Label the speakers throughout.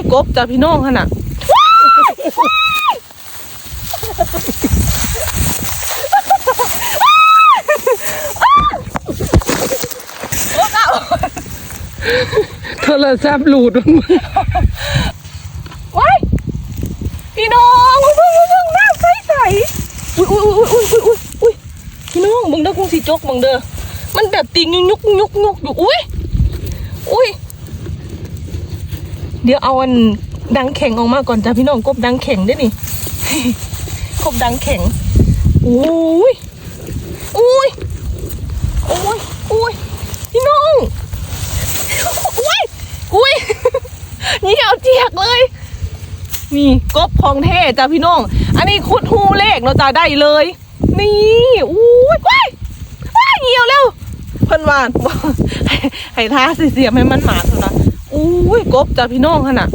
Speaker 1: ยกบจ้ะพี่น้องขนาดโทรศัพท์หลุดมันว้ายพี่น้องเพิ่งเพิ่งน้ำใสใสอุ้ยอุ้ยอุ้ยอุ้ยอุ้ยอุ้ยพี่น้องมึงเด้อคงสิจกมึงเด้อมันแบบติงยุกยุกยุกอยู่อุ้ยอุ้ย เดี๋ยวเอาอันดังแข็งออกมาก่อนจ้ะพี่น้องกบดังแข็งได้นี่กบดังแข็งอุ้ยอุ้ยอุ้ยอุ้ยพี่น้องอุ้ยอุ้ยเหี่ยวเจียกเลยนี่กบพองเท่จ้ะพี่น้อง อันนี้คุดหูเลขเราจะได้เลย นี่อุ้ยว้ายว้ายเหี่ยวเร็วเพิ่นว่าให้ให้ท่าเสียมให้มันหมาเถอะนะ อุ้ยกบจ้ะพี่น้องขนาด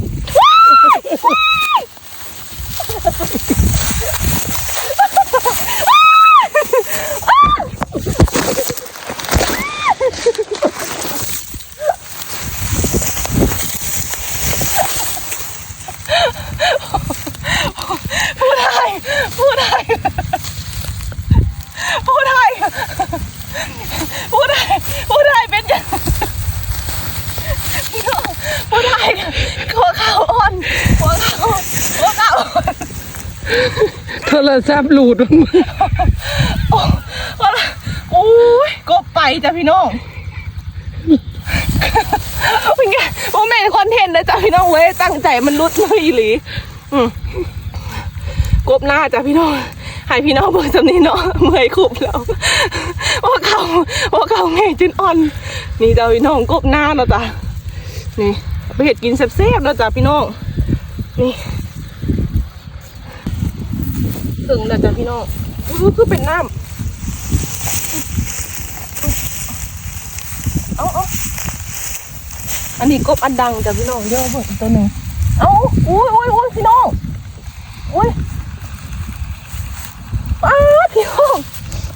Speaker 1: พูดได้พูดได้พูดได้พูดได้พูดได้เป็นยังพี่น้ องพูดได้หัวเข่าอ่อนหัวเข่าหัวเข่าอ่อน
Speaker 2: โทรศัพท์หลุดมัน
Speaker 1: โอ้โอ้ยกบไปจ้ะพี่น้องเป็นไงโมเมนต์คอนเทนต์นะจ้ะพี่น้องเว้ยตั้งใจมันรุดเลยอีหลีอืมกบหน้าจ้ะพี่น้องให้พี่น้องเบิ่งสำนี้เนาะเมื่อยคุบแล้วว่าเขาว่าเขาแม่จุนอ่อน นี่จ้ะพี่น้องกบหน้าเนาะจ้ะนี่ ไปเห็ดกินแซ่บๆเนาะจ้ะพี่น้อง นี่ถึงแล้วจ้ะพี่น้องอู้คือเป็นน้ำเอาเอาอันนี้กบอันดังจ้ะพี่น้องเยอาเบิ่งอีกตัวหนึ่งเอาอุ้ยอุ้ยอุ้ยพี่น้องอุ้ยอ้าพี่น้อง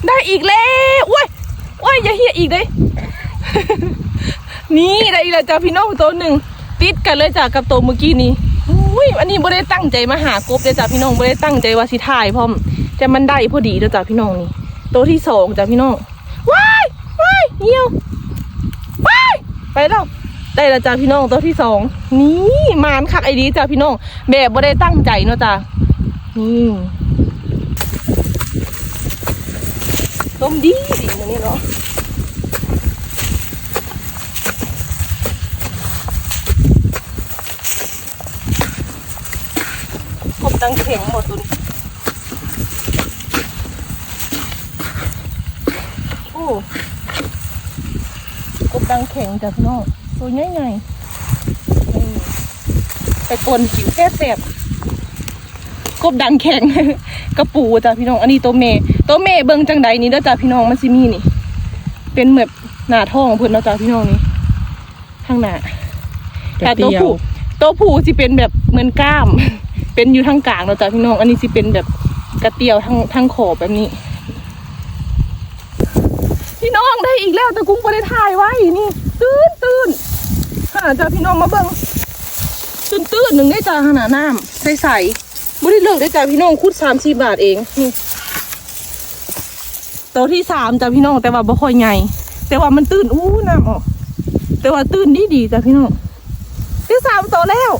Speaker 1: ได้อีกแล้วอุ้ยอุ้ยอย่าเหี้ยอีกเด้นี่ได้อีกแล้วจ้ะพี่น้องตัวหนึ่ง ติดกันเลยจ้ะกับตัวเมื่อกี้นี้อุ้ยอันนี้ไม่ได้ตั้งใจมาหากบเลยจ้ะพี่น้องไม่ได้ตั้งใจว่าสิถ่ายพร้อมแต่มันได้พอดีแล้วจ้ะพี่น้องนี่ตัวที่สองจ้ะพี่น้องว้ายว้ายเหี่ยวว้ายไปแล้วได้แล้วจ้ะพี่น้องตัวที่สองนี่มานคักไอ้ดีจ้ะพี่น้องแบบไม่ได้ตั้งใจเนาะจ้ะนี่ต้มดีดีนะเนี่ยเนาะ กบดังแข็งหมดตุนโอ้กบดังแข็งจากนอกตัวใหญ่ใหญ่ไปกนกินแค่แสบกบดังแข็งกระปูจ้ะพี่น้อง อันนี้โตเมตัวเมเบิ่งจังใดนี่เด้อจ้ะพี่น้องมันสิมีนี่ เป็นเหมือนหน้าท้องเพิ่นเนาะจ้ะพี่น้องนี่ข้างหน้าแต่ตัวผู้ตัวผู้สิเป็นแบบเหมือนกล้าม เป็นอยู่ทางกลางเราะจ้ะพี่น้อง อันนี้สิเป็นแบบกระเตียวทางทางขอบแบบนี้ พี่น้องได้อีกแล้วแต่กุ้งไม่ได้ถ่ายไว้นี่ ตื้นตื้นหาจ้ะพี่น้องมาเบิ่งตื้นตื้นหนึ่งได้จ้ะขนาดน้ำใสใสๆไม่ได้เลือกได้จ้ะพี่น้องคุดสามสี่บาทเองนี่ตัวที่สามจ้ะพี่น้องแต่ว่าบ่ค่อยใหญ่แต่ว่ามันตื้นอู้น้ำออกแต่ว่าตื้นดีดีจ้ะพี่น้องที่สามตัวแล้ว